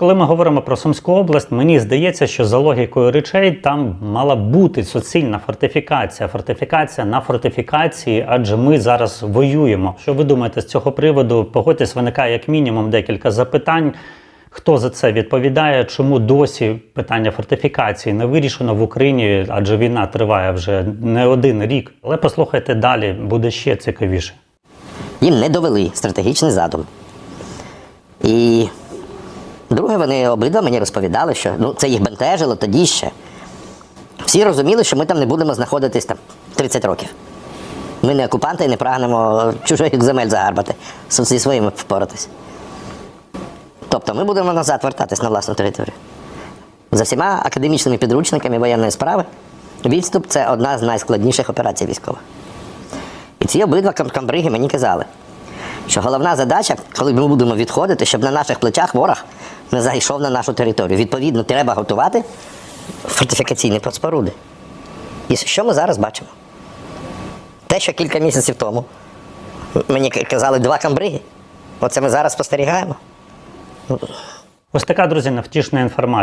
Коли ми говоримо про Сумську область, мені здається, що за логікою речей там мала бути суцільна фортифікація. Фортифікація на фортифікації, адже ми зараз воюємо. Що ви думаєте з цього приводу? Погодьтесь, виникає як мінімум декілька запитань. Хто за це відповідає? Чому досі питання фортифікації не вирішено в Україні? Адже війна триває вже не один рік. Але послухайте далі, буде ще цікавіше. Їм не довели стратегічний задум. І друге, вони обидва мені розповідали, що ну, це їх бентежило тоді ще. Всі розуміли, що ми там не будемо знаходитись там 30 років. Ми не окупанти і не прагнемо чужих земель загарбати, зі своїми впоратись. Тобто ми будемо назад вертатись на власну територію. За всіма академічними підручниками воєнної справи відступ це одна з найскладніших операцій військових. І ці обидва камбриги мені казали, що головна задача, коли ми будемо відходити, щоб на наших плечах ворог не зайшов на нашу територію. Відповідно, треба готувати фортифікаційні споруди. І що ми зараз бачимо? Те, що кілька місяців тому мені казали два камбриги, оце ми зараз спостерігаємо. Ось така, друзі, невтішна інформація.